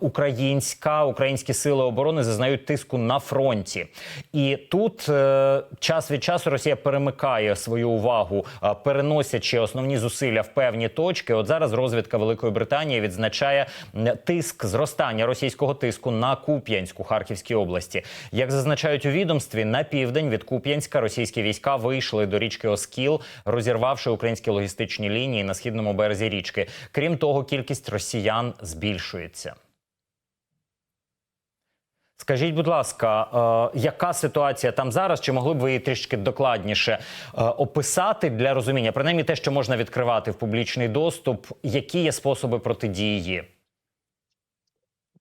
Українська українські сили оборони зазнають тиску на фронті, і тут е, час від часу Росія перемикає свою увагу, е, переносячи основні зусилля в певні точки. От зараз розвідка Великої Британії відзначає тиск зростання російського тиску на Куп'янську Харківській області. Як зазначають у відомстві, на південь від Куп'янська російські війська вийшли до річки Оскіл, розірвавши українські логістичні лінії на східному березі річки. Крім того, кількість росіян збільшується. Скажіть, будь ласка, е, яка ситуація там зараз? Чи могли б ви її трішки докладніше е, описати для розуміння? Принаймні те, що можна відкривати в публічний доступ, які є способи протидії?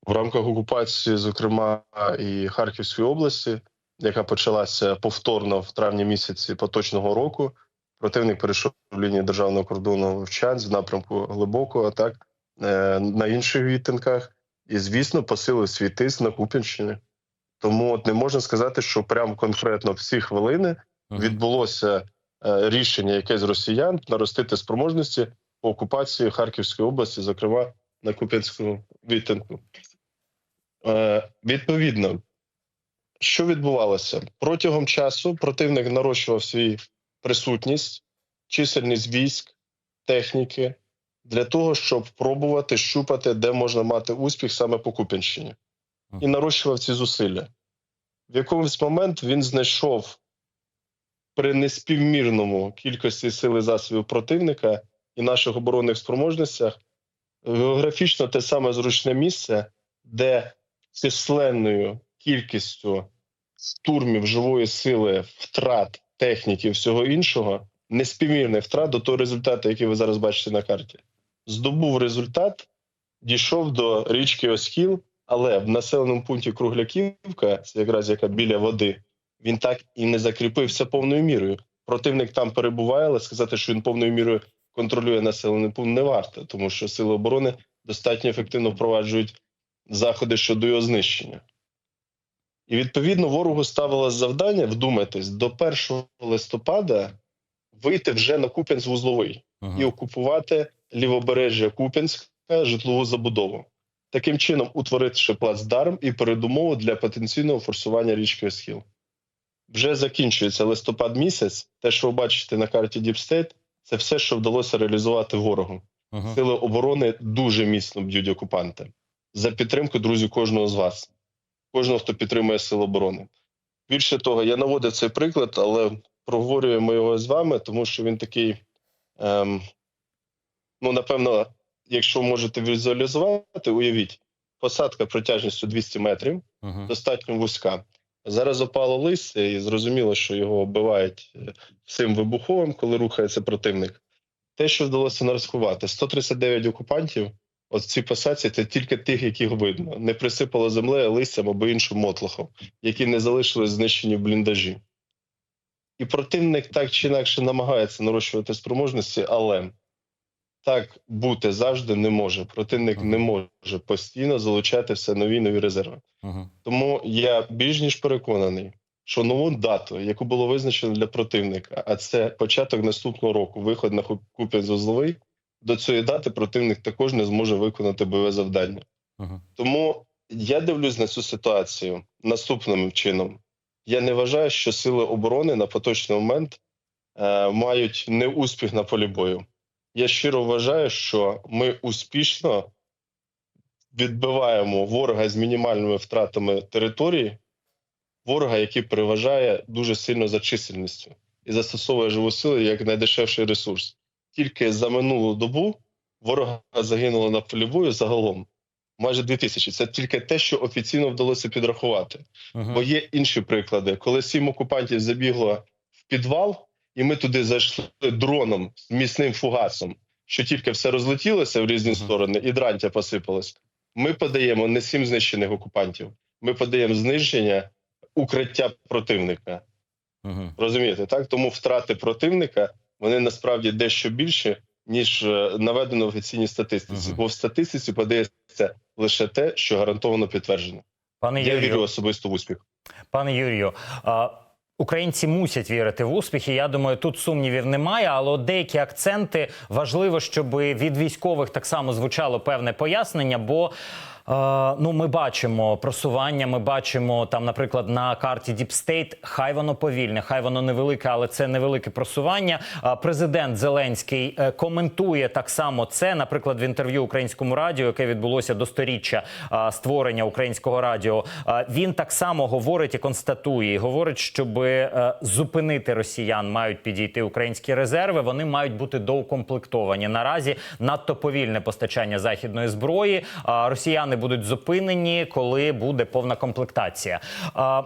в рамках окупації, зокрема і Харківської області, яка почалася повторно в травні місяці поточного року. Противник перейшов в лінії державного кордону в Чанськ в напрямку глибокого, так е, на інших відтинках, і звісно, посилив свій тиск на Куп'янщині. Тому от не можна сказати, що прямо конкретно в ці хвилини відбулося е, рішення якесь росіян наростити спроможності по окупації Харківської області, зокрема на Куп'янському відтинку. Е, відповідно, що відбувалося протягом часу? Противник нарощував свій присутність, чисельність військ, техніки для того, щоб пробувати щупати, де можна мати успіх саме по Куп'янщині, і нарощував ці зусилля. В якомусь момент він знайшов при неспівмірному кількості сили засобів противника і наших оборонних спроможностях географічно те саме зручне місце, де численною кількістю штурмів живої сили, втрат техніки, всього іншого, неспівмірних втрат до того результату, який ви зараз бачите на карті, здобув результат, дійшов до річки Оскіл, але в населеному пункті Кругляківка, це якраз яка біля води, він так і не закріпився повною мірою. Противник там перебуває, але сказати, що він повною мірою контролює населений пункт, не варто, тому що сили оборони достатньо ефективно впроваджують заходи щодо його знищення. І відповідно ворогу ставилось завдання, вдумайтесь, до 1 листопада вийти вже на Куп'янськ-Вузловий Мгм. і окупувати лівобережжя Куп'янська житлову забудову. Таким чином, утворивши плацдарм і передумову для потенційного форсування річки Осхіл. Вже закінчується листопад місяць. Те, що ви бачите на карті Діпстейт, це все, що вдалося реалізувати ворогу. Мгм. Сили оборони дуже міцно б'ють окупанти за підтримку, друзі, кожного з вас, кожного, хто підтримує сили оборони. Більше того, я наводив цей приклад, але проговорюємо його з вами, тому що він такий, ем, ну, напевно, якщо можете візуалізувати, уявіть, посадка протяжністю 200 метрів, Мгм. достатньо вузька. Зараз опало листя, і зрозуміло, що його вбивають е, всім вибуховим, коли рухається противник. Те, що вдалося нарахувати, 139 окупантів. От в цій посадці це тільки тих, яких видно. Не присипало землею, листям або іншим мотлохом, які не залишились знищені в бліндажі. І противник так чи інакше намагається нарощувати спроможності, але так бути завжди не може. Противник Мгм. не може постійно залучати все нові нові резерви. Мгм. Тому я більш ніж переконаний, що нову дату, яку було визначено для противника, а це початок наступного року, виход на Куп'янськ-Зозловий, до цієї дати противник також не зможе виконати бойове завдання. Мгм. Тому я дивлюсь на цю ситуацію наступним чином. Я не вважаю, що сили оборони на поточний момент е, мають неуспіх на полі бою. Я щиро вважаю, що ми успішно відбиваємо ворога з мінімальними втратами території, ворога, який переважає дуже сильно за чисельністю і застосовує живу силу як найдешевший ресурс. Тільки за минулу добу ворога загинуло на полі бою загалом майже 2 тисячі. Це тільки те, що офіційно вдалося підрахувати. Мгм. Бо є інші приклади, коли сім окупантів забігло в підвал, і ми туди зайшли дроном з міцним фугасом, що тільки все розлетілося в різні сторони, і дрантя посипалось. Ми подаємо не сім знищених окупантів, ми подаємо знищення укриття противника. Мгм. Розумієте, так? Тому втрати противника вони насправді дещо більше, ніж е, наведено в офіційній статистиці. Мгм. Бо в статистиці подається лише те, що гарантовано підтверджено. Пане Я Юрію, вірю особисто в успіх. Пане Юрію, а, українці мусять вірити в успіхи. Я думаю, тут сумнівів немає. Але деякі акценти важливо, щоб від військових так само звучало певне пояснення. Бо ну, ми бачимо просування. Ми бачимо там, наприклад, на карті State, Хай воно повільне, хай воно невелике, але це невелике просування. Президент Зеленський е, коментує так само це, наприклад, в інтерв'ю українському радіо, яке відбулося до сторіччя створення українського радіо. Він так само говорить і констатує, і говорить, щоб е, зупинити росіян, мають підійти українські резерви. Вони мають бути доукомплектовані. Наразі надто повільне постачання західної зброї. Росіяни будуть зупинені, коли буде повна комплектація.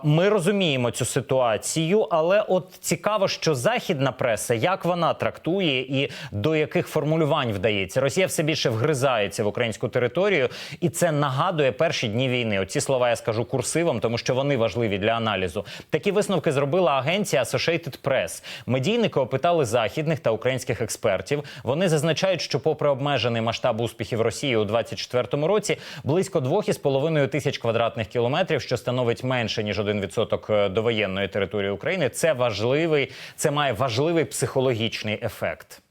Ми розуміємо цю ситуацію, але от цікаво, що західна преса як вона трактує і до яких формулювань вдається. Росія все більше вгризається в українську територію, і це нагадує перші дні війни. Оці слова я скажу курсивом, тому що вони важливі для аналізу. Такі висновки зробила агенція Associated Press. Медійники опитали західних та українських експертів. Вони зазначають, що, попри обмежений масштаб успіхів Росії у 2024 році, близько 2,5 тисяч квадратних кілометрів, що становить менше ніж 1% довоєнної території України. Це важливий, це має важливий психологічний ефект.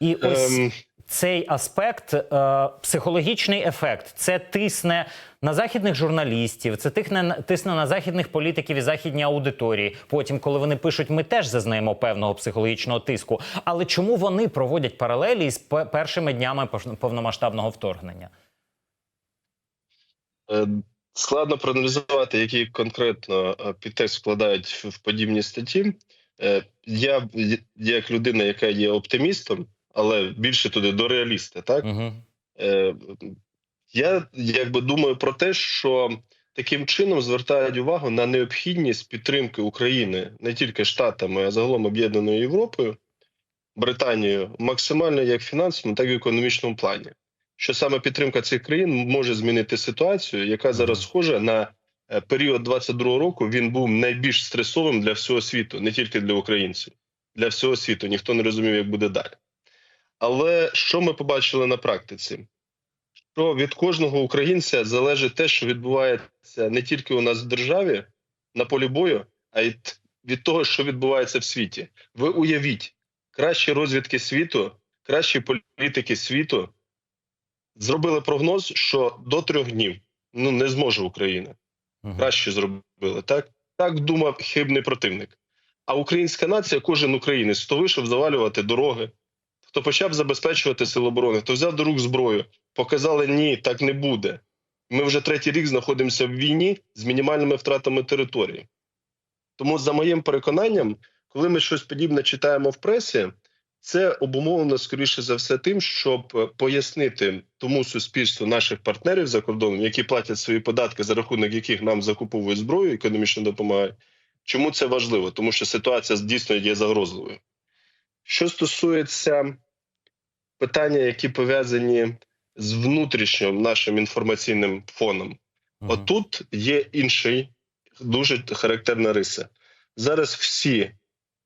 І ось Ем, цей аспект, е, психологічний ефект, це тисне на західних журналістів, це тисне, тисне на західних політиків і західні аудиторії. Потім, коли вони пишуть, ми теж зазнаємо певного психологічного тиску. Але чому вони проводять паралелі з першими днями повномасштабного вторгнення? Е, Складно проаналізувати, який конкретно е, підтекст вкладають в в подібні статті. Е, Я як людина, яка є оптимістом, але більше туди до реаліста, так Угу. Е, я якби думаю про те, що таким чином звертають увагу на необхідність підтримки України не тільки Штатами, а загалом об'єднаною Європою, Британією, максимально як в фінансовому, так і в економічному плані. Що саме підтримка цих країн може змінити ситуацію, яка зараз схожа на е, період 22 року. Він був найбільш стресовим для всього світу, не тільки для українців, для всього світу. Ніхто не розумів, як буде далі. Але що ми побачили на практиці? Що від кожного українця залежить те, що відбувається не тільки у нас в державі на полі бою, а й від того, що відбувається в світі. Ви уявіть, кращі розвідки світу, кращі політики світу зробили прогноз, що до трьох днів ну не зможе Україна. Краще зробили так. Так думав хибний противник. А українська нація, кожен українець, хто вийшов завалювати дороги, хто почав забезпечувати сили оборони, хто взяв до рук зброю, показали ні, так не буде. Ми вже третій рік знаходимося в війні з мінімальними втратами території. Тому, за моїм переконанням, коли ми щось подібне читаємо в пресі, це обумовлено скоріше за все тим, щоб пояснити тому суспільству наших партнерів за кордоном, які платять свої податки, за рахунок яких нам закуповують зброю, економічно допомагають. Чому це важливо? Тому що ситуація дійсно є загрозливою. Що стосується питання, які пов'язані з внутрішнім нашим інформаційним фоном, Отут є інший дуже характерна риса. Зараз всі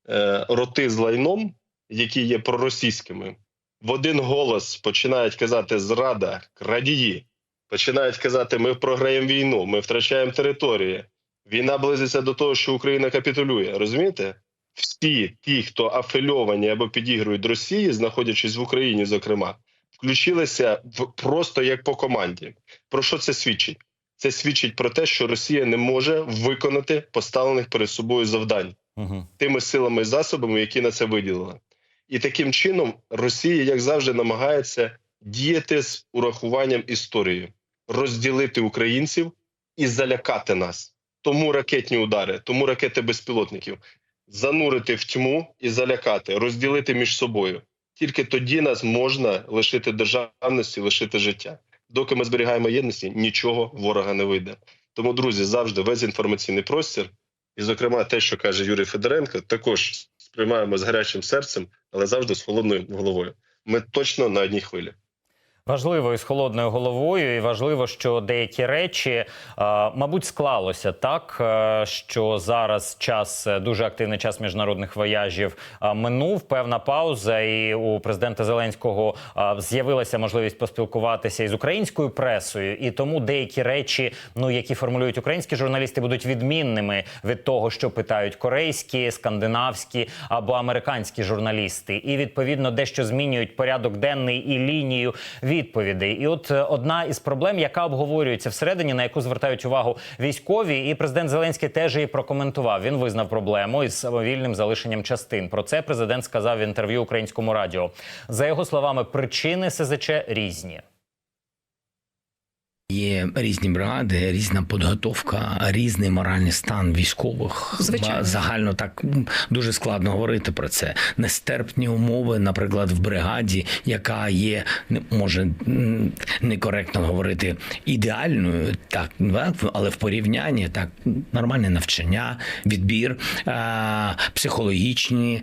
е, роти з лайном, які є проросійськими, в один голос починають казати зрада, крадії, починають казати, ми програємо війну, ми втрачаємо території. Війна близиться до того, що Україна капітулює. Розумієте? Всі ті, хто афільовані або підігрують Росії, знаходячись в Україні, зокрема, включилися в просто як по команді. Про що це свідчить? Це свідчить про те, що Росія не може виконати поставлених перед собою завдань Угу. тими силами і засобами, які на це виділила. І таким чином Росія, як завжди, намагається діяти з урахуванням історії, розділити українців і залякати нас. Тому ракетні удари, тому ракети безпілотників, занурити в тьму і залякати, розділити між собою. Тільки тоді нас можна лишити державності, лишити життя. Доки ми зберігаємо єдності, нічого ворога не вийде. Тому, друзі, завжди весь інформаційний простір, і, зокрема, те, що каже Юрій Федоренко, також сприймаємо з гарячим серцем, але завжди з холодною головою. Ми точно на одній хвилі. Важливо і з холодною головою, і важливо, що деякі речі, е, мабуть, склалося так, е, що зараз час е, дуже активний час міжнародних вояжів минув. Певна пауза, і у президента Зеленського з'явилася можливість поспілкуватися із українською пресою, і тому деякі речі, ну які формулюють українські журналісти, будуть відмінними від того, що питають корейські, скандинавські або американські журналісти, і відповідно дещо змінюють порядок денний і лінію відповідей. І от е, одна із проблем, яка обговорюється всередині, на яку звертають увагу військові, і президент Зеленський теж її прокоментував. Він визнав проблему із самовільним залишенням частин. Про це президент сказав в інтерв'ю українському радіо. За його словами, причини СЗЧ різні. Є різні бригади, різна підготовка, різний моральний стан військових. Звичайно. Загально так дуже складно говорити про це. Нестерпні умови, наприклад, в бригаді, яка є, може некоректно говорити ідеальною, так, але в порівнянні так нормальне навчання, відбір, психологічні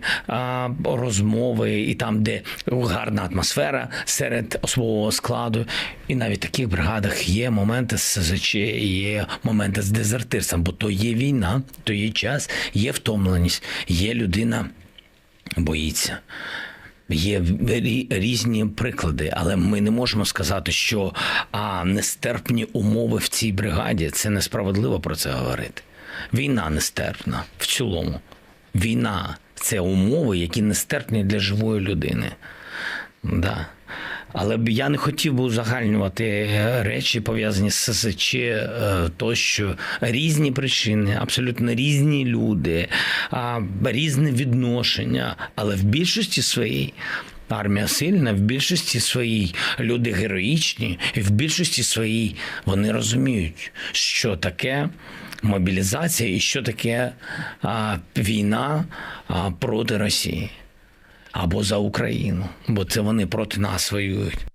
розмови, і там, де гарна атмосфера серед особового складу. І навіть в таких бригадах є моменти з СЗЧ, є моменти з дезертирством, бо то є війна, то є час, є втомленість, є людина боїться. Є різні приклади, але ми не можемо сказати, що а нестерпні умови в цій бригаді це несправедливо про це говорити. Війна нестерпна в цілому. Війна це умови, які нестерпні для живої людини. Да. Але б я не хотів би узагальнювати е, речі, пов'язані з ССЧ, е, тощо різні причини, абсолютно різні люди, різне відношення. Але в більшості своїй армія сильна, в більшості своїй люди героїчні, і в більшості своїй вони розуміють, що таке. Мобілізація і що таке а, війна а, проти Росії або за Україну, бо це вони проти нас воюють.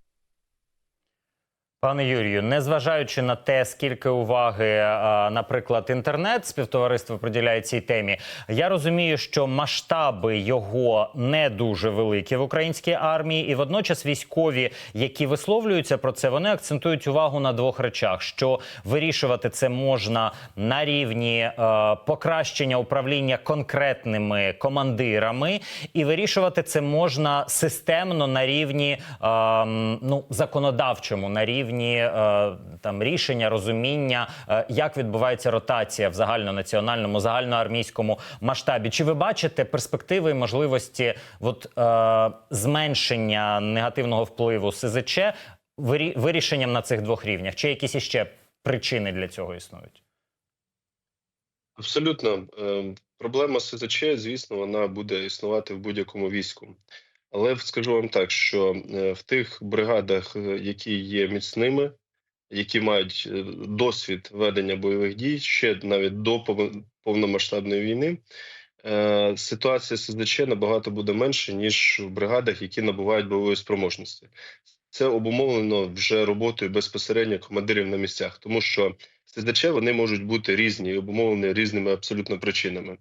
Пане Юрію, незважаючи на те, скільки уваги, наприклад, інтернет співтовариство приділяє цій темі, я розумію, що масштаби його не дуже великі в українській армії, і водночас військові, які висловлюються про це, вони акцентують увагу на двох речах: що вирішувати це можна на рівні е, покращення управління конкретними командирами, і вирішувати це можна системно на рівні е, ну законодавчому, на рівні е, там рішення, розуміння, е, як відбувається ротація в загальнонаціональному, загальноармійському масштабі. Чи ви бачите перспективи і можливості от, е, зменшення негативного впливу СЗЧ вирі- вирішенням на цих двох рівнях? Чи якісь іще причини для цього існують? Абсолютно. Е, Проблема СЗЧ, звісно, вона буде існувати в будь-якому війську. Але скажу вам так, що е, в тих бригадах, е, які є міцними, які мають е, досвід ведення бойових дій, ще навіть до пов- повномасштабної війни, ситуація з СЗЧ набагато буде менше, ніж в бригадах, які набувають бойової спроможності. Це обумовлено вже роботою безпосередньо командирів на місцях, тому що СЗЧ вони можуть бути різні і обумовлені різними абсолютно причинами.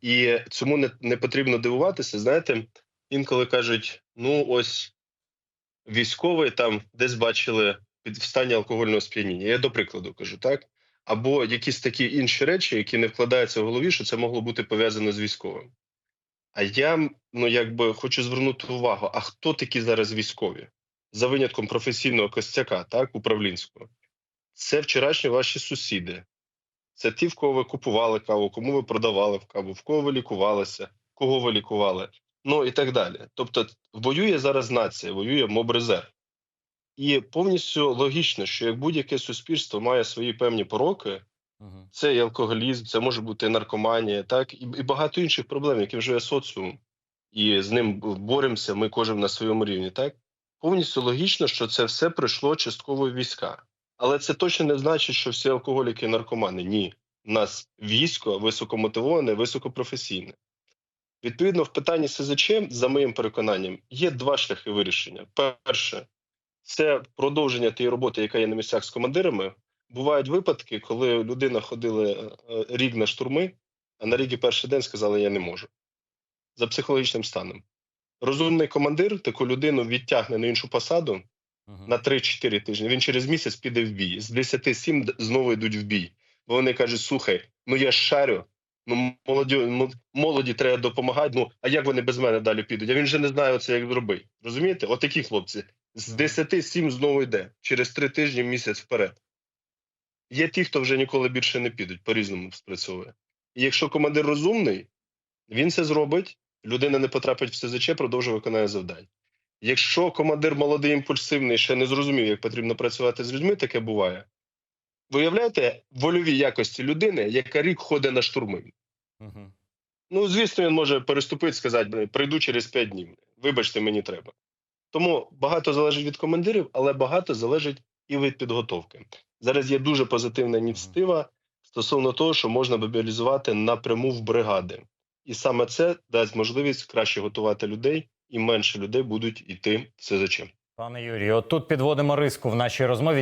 І цьому не, не потрібно дивуватися. Знаєте, інколи кажуть: ну ось військовий там десь бачили в стані алкогольного сп'яніння. Я до прикладу кажу, так? Або якісь такі інші речі, які не вкладаються в голові, що це могло бути пов'язано з військовим. А я ну якби хочу звернути увагу: а хто такі зараз військові? За винятком професійного костяка, так, управлінського, це вчорашні ваші сусіди. Це ті, в кого ви купували каву, кому ви продавали в каву, в кого ви лікувалися, кого ви лікували, ну і так далі. Тобто, воює зараз нація, воює мобрезерв. І повністю логічно, що як будь-яке суспільство має свої певні пороки, це і алкоголізм, це може бути і наркоманія, так і, і багато інших проблем, які вже є соціум, і з ним боремося. Ми кожен на своєму рівні. Так повністю логічно, що це все пройшло частково війська, але це точно не значить, що всі алкоголіки і наркомани. Ні, у нас військо високомотивоване, високопрофесійне. Відповідно, в питанні СЗЧ, за моїм переконанням, є два шляхи вирішення. Перше, це продовження тієї роботи, яка є на місцях з командирами. Бувають випадки, коли людина ходила е, рік на штурми, а на рік і перший день сказала, я не можу. За психологічним станом. Розумний командир таку людину відтягне на іншу посаду на 3-4 тижні. Він через місяць піде в бій. З 10-7 знову йдуть в бій. Бо вони кажуть: слухай, ну я шарю, ну молоді, молоді треба допомагати. Ну а як вони без мене далі підуть? А він вже не знає це, як зробити. Розумієте? Отакі хлопці. З 10-7 знову йде через 3 тижні місяць вперед. Є ті, хто вже ніколи більше не підуть, по-різному спрацьовує. І якщо командир розумний, він це зробить, людина не потрапить в СЗЧ, продовжує виконання завдань. Якщо командир молодий імпульсивний, ще не зрозумів, як потрібно працювати з людьми, таке буває. Виявляєте вольові якості людини, яка рік ходить на штурми. Мгм. Ну, звісно, він може переступити сказати, прийду через 5 днів. Вибачте, мені треба. Тому багато залежить від командирів, але багато залежить і від підготовки. Зараз є дуже позитивна ініціатива стосовно того, що можна мобілізувати напряму в бригади. І саме це дасть можливість краще готувати людей, і менше людей будуть йти в СЗЧ. Пане Юрію, тут підводимо риску в нашій розмові.